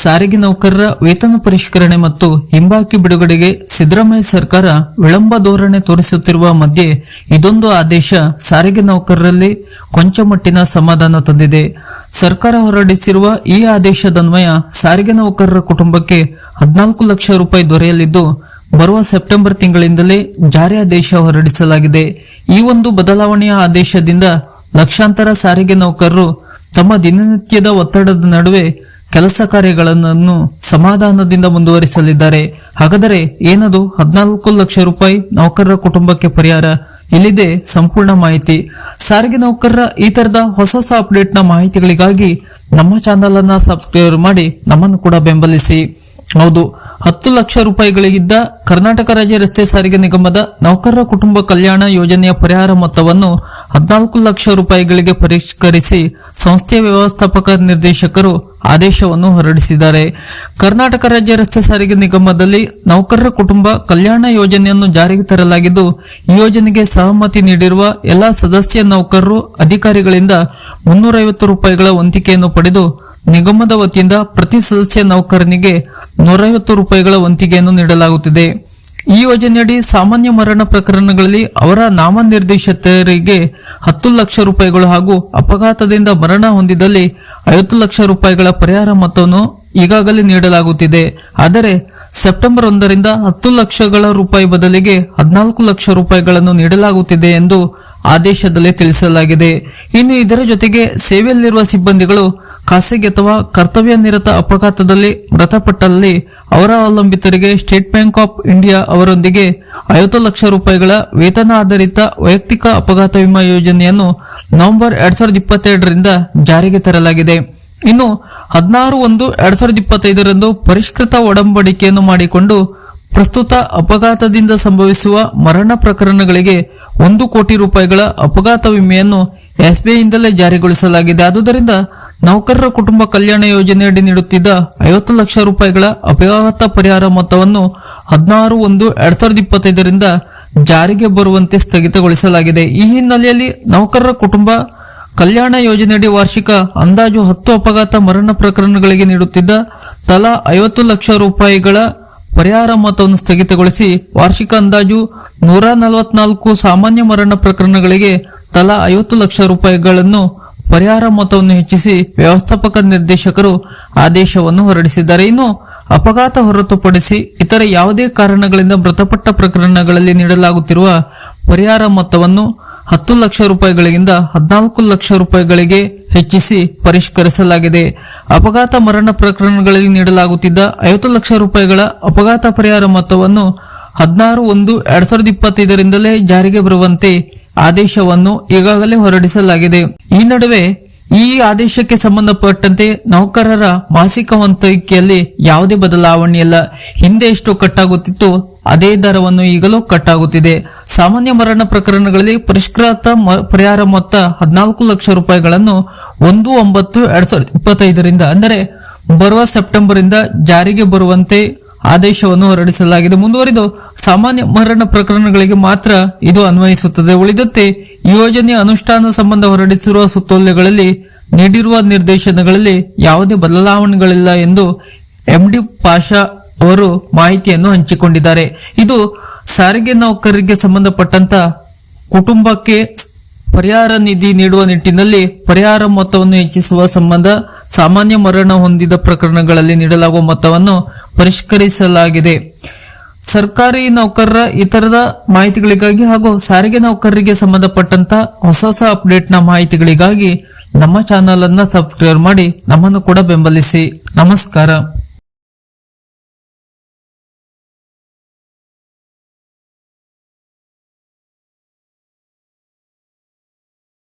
ಸಾರಿಗೆ ನೌಕರರ ವೇತನ ಪರಿಷ್ಕರಣೆ ಮತ್ತು ಹಿಂಬಾಕಿ ಬಿಡುಗಡೆಗೆ ಸಿದ್ದರಾಮಯ್ಯ ಸರ್ಕಾರ ವಿಳಂಬ ಧೋರಣೆ ತೋರಿಸುತ್ತಿರುವ ಮಧ್ಯೆ ಇದೊಂದು ಆದೇಶ ಸಾರಿಗೆ ನೌಕರರಲ್ಲಿ ಕೊಂಚ ಮಟ್ಟಿನ ಸಮಾಧಾನ ತಂದಿದೆ. ಸರ್ಕಾರ ಹೊರಡಿಸಿರುವ ಈ ಆದೇಶದನ್ವಯ ಸಾರಿಗೆ ನೌಕರರ ಕುಟುಂಬಕ್ಕೆ ಹದಿನಾಲ್ಕು ಲಕ್ಷ ರೂಪಾಯಿ ದೊರೆಯಲಿದ್ದು, ಬರುವ ಸೆಪ್ಟೆಂಬರ್ ತಿಂಗಳಿಂದಲೇ ಜಾರಿ ಆದೇಶ ಹೊರಡಿಸಲಾಗಿದೆ. ಈ ಒಂದು ಬದಲಾವಣೆಯ ಆದೇಶದಿಂದ ಲಕ್ಷಾಂತರ ಸಾರಿಗೆ ನೌಕರರು ತಮ್ಮ ದಿನನಿತ್ಯದ ಒತ್ತಡದ ನಡುವೆ ಕೆಲಸ ಕಾರ್ಯಗಳನ್ನು ಸಮಾಧಾನದಿಂದ ಮುಂದುವರಿಸಲಿದ್ದಾರೆ. ಹಾಗಾದರೆ ಏನದು ಹದಿನಾಲ್ಕು ಲಕ್ಷ ರೂಪಾಯಿ ನೌಕರರ ಕುಟುಂಬಕ್ಕೆ ಪರಿಹಾರ? ಇಲ್ಲಿದೆ ಸಂಪೂರ್ಣ ಮಾಹಿತಿ. ಸಾರಿಗೆ ನೌಕರರ ಈ ತರದ ಹೊಸ ಹೊಸ ಅಪ್ಡೇಟ್ನ ಮಾಹಿತಿಗಳಿಗಾಗಿ ನಮ್ಮ ಚಾನಲ್ ಅನ್ನ ಸಬ್ಸ್ಕ್ರೈಬ್ ಮಾಡಿ ನಮ್ಮನ್ನು ಕೂಡ ಬೆಂಬಲಿಸಿ. ಹೌದು, ಹತ್ತು ಲಕ್ಷ ರೂಪಾಯಿಗಳಿಗಿದ್ದ ಕರ್ನಾಟಕ ರಾಜ್ಯ ರಸ್ತೆ ಸಾರಿಗೆ ನಿಗಮದ ನೌಕರರ ಕುಟುಂಬ ಕಲ್ಯಾಣ ಯೋಜನೆಯ ಪರಿಹಾರ ಮೊತ್ತವನ್ನು ಹದಿನಾಲ್ಕು ಲಕ್ಷ ರೂಪಾಯಿಗಳಿಗೆ ಪರಿಷ್ಕರಿಸಿ ಸಂಸ್ಥೆಯ ವ್ಯವಸ್ಥಾಪಕ ನಿರ್ದೇಶಕರು ಆದೇಶವನ್ನು ಹೊರಡಿಸಿದ್ದಾರೆ. ಕರ್ನಾಟಕ ರಾಜ್ಯ ರಸ್ತೆ ಸಾರಿಗೆ ನಿಗಮದಲ್ಲಿ ನೌಕರರ ಕುಟುಂಬ ಕಲ್ಯಾಣ ಯೋಜನೆಯನ್ನು ಜಾರಿಗೆ ತರಲಾಗಿದ್ದು, ಈ ಯೋಜನೆಗೆ ಸಹಮತಿ ನೀಡಿರುವ ಎಲ್ಲ ಸದಸ್ಯ ನೌಕರರು ಅಧಿಕಾರಿಗಳಿಂದ ಮುನ್ನೂರೈವತ್ತು ರೂಪಾಯಿಗಳ ವಂತಿಕೆಯನ್ನು ಪಡೆದು, ನಿಗಮದ ವತಿಯಿಂದ ಪ್ರತಿ ಸದಸ್ಯ ನೌಕರನಿಗೆ ನೂರೈವತ್ತು ರೂಪಾಯಿಗಳ ವಂತಿಗೆಯನ್ನು ನೀಡಲಾಗುತ್ತಿದೆ. ಈ ಯೋಜನೆಯಡಿ ಸಾಮಾನ್ಯ ಮರಣ ಪ್ರಕರಣಗಳಲ್ಲಿ ಅವರ ನಾಮನಿರ್ದೇಶಿತರಿಗೆ ಹತ್ತು ಲಕ್ಷ ರೂಪಾಯಿಗಳು ಹಾಗೂ ಅಪಘಾತದಿಂದ ಮರಣ ಹೊಂದಿದಲ್ಲಿ ಐವತ್ತು ಲಕ್ಷ ರೂಪಾಯಿಗಳ ಪರಿಹಾರ ಮೊತ್ತವನ್ನು ಈಗಾಗಲೇ ನೀಡಲಾಗುತ್ತಿದೆ. ಆದರೆ ಸೆಪ್ಟೆಂಬರ್ ಒಂದರಿಂದ ಹತ್ತು ಲಕ್ಷಗಳ ರೂಪಾಯಿ ಬದಲಿಗೆ ಹದಿನಾಲ್ಕು ಲಕ್ಷ ರೂಪಾಯಿಗಳನ್ನು ನೀಡಲಾಗುತ್ತಿದೆ ಎಂದು ಆದೇಶದಲ್ಲಿ ತಿಳಿಸಲಾಗಿದೆ. ಇನ್ನು ಇದರ ಜೊತೆಗೆ ಸೇವೆಯಲ್ಲಿರುವ ಸಿಬ್ಬಂದಿಗಳು ಖಾಸಗಿ ಅಥವಾ ಕರ್ತವ್ಯ ನಿರತ ಅಪಘಾತದಲ್ಲಿ ಮೃತಪಟ್ಟಲ್ಲಿ ಅವರ ಅವಲಂಬಿತರಿಗೆ ಸ್ಟೇಟ್ ಬ್ಯಾಂಕ್ ಆಫ್ ಇಂಡಿಯಾ ಅವರೊಂದಿಗೆ ಐವತ್ತು ಲಕ್ಷ ರೂಪಾಯಿಗಳ ವೇತನ ಆಧಾರಿತ ವೈಯಕ್ತಿಕ ಅಪಘಾತ ವಿಮಾ ಯೋಜನೆಯನ್ನು ನವೆಂಬರ್ ಎರಡ್ ಸಾವಿರದ ಇಪ್ಪತ್ತೆರಡರಿಂದ ಜಾರಿಗೆ ತರಲಾಗಿದೆ. ಇನ್ನು ಹದಿನಾರು ಒಂದು ಎರಡ್ ಸಾವಿರದ ಇಪ್ಪತ್ತೈದರಂದು ಪರಿಷ್ಕೃತ ಒಡಂಬಡಿಕೆಯನ್ನು ಮಾಡಿಕೊಂಡು ಪ್ರಸ್ತುತ ಅಪಘಾತದಿಂದ ಸಂಭವಿಸುವ ಮರಣ ಪ್ರಕರಣಗಳಿಗೆ ಒಂದು ಕೋಟಿ ರೂಪಾಯಿಗಳ ಅಪಘಾತ ವಿಮೆಯನ್ನು ಎಸ್ಬಿಐಯಿಂದಲೇ ಜಾರಿಗೊಳಿಸಲಾಗಿದೆ. ಆದುದರಿಂದ ನೌಕರರ ಕುಟುಂಬ ಕಲ್ಯಾಣ ಯೋಜನೆಯಡಿ ನೀಡುತ್ತಿದ್ದ ಐವತ್ತು ಲಕ್ಷ ರೂಪಾಯಿಗಳ ಅಪಘಾತ ಪರಿಹಾರ ಮೊತ್ತವನ್ನು ಹದಿನಾರು ಒಂದು ಎರಡ್ ಸಾವಿರದ ಇಪ್ಪತ್ತೈದರಿಂದ ಜಾರಿಗೆ ಬರುವಂತೆ ಸ್ಥಗಿತಗೊಳಿಸಲಾಗಿದೆ. ಈ ಹಿನ್ನೆಲೆಯಲ್ಲಿ ನೌಕರರ ಕುಟುಂಬ ಕಲ್ಯಾಣ ಯೋಜನೆಯಡಿ ವಾರ್ಷಿಕ ಅಂದಾಜು ಹತ್ತು ಅಪಘಾತ ಮರಣ ಪ್ರಕರಣಗಳಿಗೆ ನೀಡುತ್ತಿದ್ದ ತಲಾ ಐವತ್ತು ಲಕ್ಷ ರೂಪಾಯಿಗಳ ಪರಿಹಾರ ಮೊತ್ತವನ್ನು ಸ್ಥಗಿತಗೊಳಿಸಿ ವಾರ್ಷಿಕ ಅಂದಾಜು ನೂರ ನಲವತ್ನಾಲ್ಕು ಸಾಮಾನ್ಯ ಮರಣ ಪ್ರಕರಣಗಳಿಗೆ ತಲಾ ಐವತ್ತು ಲಕ್ಷ ರೂಪಾಯಿಗಳನ್ನು ಪರಿಹಾರ ಮೊತ್ತವನ್ನು ಹೆಚ್ಚಿಸಿ ವ್ಯವಸ್ಥಾಪಕ ನಿರ್ದೇಶಕರು ಆದೇಶವನ್ನು ಹೊರಡಿಸಿದ್ದಾರೆ. ಇನ್ನು ಅಪಘಾತ ಹೊರತುಪಡಿಸಿ ಇತರ ಯಾವುದೇ ಕಾರಣಗಳಿಂದ ಮೃತಪಟ್ಟ ಪ್ರಕರಣಗಳಲ್ಲಿ ನೀಡಲಾಗುತ್ತಿರುವ ಪರಿಹಾರ ಮೊತ್ತವನ್ನು ಹತ್ತು ಲಕ್ಷ ರೂಪಾಯಿಗಳಿಂದ ಹದಿನಾಲ್ಕು ಲಕ್ಷ ರೂಪಾಯಿಗಳಿಗೆ ಹೆಚ್ಚಿಸಿ ಪರಿಷ್ಕರಿಸಲಾಗಿದೆ. ಅಪಘಾತ ಮರಣ ಪ್ರಕರಣಗಳಲ್ಲಿ ನೀಡಲಾಗುತ್ತಿದ್ದ ಐವತ್ತು ಲಕ್ಷ ರೂಪಾಯಿಗಳ ಅಪಘಾತ ಪರಿಹಾರ ಮೊತ್ತವನ್ನು ಹದಿನಾರು ಒಂದು ಎರಡ್ ಸಾವಿರದ ಇಪ್ಪತ್ತೈದರಿಂದಲೇ ಜಾರಿಗೆ ಬರುವಂತೆ ಆದೇಶವನ್ನು ಈಗಾಗಲೇ ಹೊರಡಿಸಲಾಗಿದೆ. ಈ ನಡುವೆ ಈ ಆದೇಶಕ್ಕೆ ಸಂಬಂಧಪಟ್ಟಂತೆ ನೌಕರರ ಮಾಸಿಕ ವಂತಿಕೆಯಲ್ಲಿ ಯಾವುದೇ ಬದಲಾವಣೆಯಿಲ್ಲ ಹಿಂದೆ ಎಷ್ಟು ಕಟ್ಟಾಗುತ್ತಿತ್ತು, ಅದೇ ದರವನ್ನು ಈಗಲೂ ಕಟ್ಟಾಗುತ್ತಿದೆ. ಸಾಮಾನ್ಯ ಮರಣ ಪ್ರಕರಣಗಳಲ್ಲಿ ಪರಿಷ್ಕೃತ ಪರಿಹಾರ ಮೊತ್ತ ಹದಿನಾಲ್ಕು ಲಕ್ಷ ರೂಪಾಯಿಗಳನ್ನು ಒಂದು ಒಂಬತ್ತು ಎರಡ್ ಸಾವಿರದ ಇಪ್ಪತ್ತೈದರಿಂದ, ಅಂದರೆ ಬರುವ ಸೆಪ್ಟೆಂಬರ್ ಇಂದ ಜಾರಿಗೆ ಬರುವಂತೆ ಆದೇಶವನ್ನು ಹೊರಡಿಸಲಾಗಿದೆ. ಮುಂದುವರಿದು ಸಾಮಾನ್ಯ ಮರಣ ಪ್ರಕರಣಗಳಿಗೆ ಮಾತ್ರ ಇದು ಅನ್ವಯಿಸುತ್ತದೆ. ಉಳಿದಂತೆ ಯೋಜನೆ ಅನುಷ್ಠಾನ ಸಂಬಂಧ ಹೊರಡಿಸಿರುವ ಸುತ್ತೋಲೆಗಳಲ್ಲಿ ನೀಡಿರುವ ನಿರ್ದೇಶನಗಳಲ್ಲಿ ಯಾವುದೇ ಬದಲಾವಣೆಗಳಿಲ್ಲ ಎಂದು ಎಂಡಿ ಪಾಷಾ ಅವರು ಮಾಹಿತಿಯನ್ನು ಹಂಚಿಕೊಂಡಿದ್ದಾರೆ. ಇದು ಸಾರಿಗೆ ನೌಕರರಿಗೆ ಸಂಬಂಧಪಟ್ಟಂತ ಕುಟುಂಬಕ್ಕೆ ಪರಿಹಾರ ನಿಧಿ ನೀಡುವ ನಿಟ್ಟಿನಲ್ಲಿ ಪರಿಹಾರ ಮೊತ್ತವನ್ನು ಹೆಚ್ಚಿಸುವ ಸಂಬಂಧ ಸಾಮಾನ್ಯ ಮರಣ ಹೊಂದಿದ ಪ್ರಕರಣಗಳಲ್ಲಿ ನೀಡಲಾಗುವ ಮೊತ್ತವನ್ನು ಪರಿಷ್ಕರಿಸಲಾಗಿದೆ. ಸರ್ಕಾರಿ ನೌಕರರ ಇತರದ ಮಾಹಿತಿಗಳಿಗಾಗಿ ಹಾಗೂ ಸಾರಿಗೆ ನೌಕರರಿಗೆ ಸಂಬಂಧಪಟ್ಟಂತ ಹೊಸ ಹೊಸ ಅಪ್ಡೇಟ್ನ ಮಾಹಿತಿಗಳಿಗಾಗಿ ನಮ್ಮ ಚಾನಲ್ ಅನ್ನ ಸಬ್ಸ್ಕ್ರೈಬ್ ಮಾಡಿ ನಮ್ಮನ್ನು ಕೂಡ ಬೆಂಬಲಿಸಿ. ನಮಸ್ಕಾರ.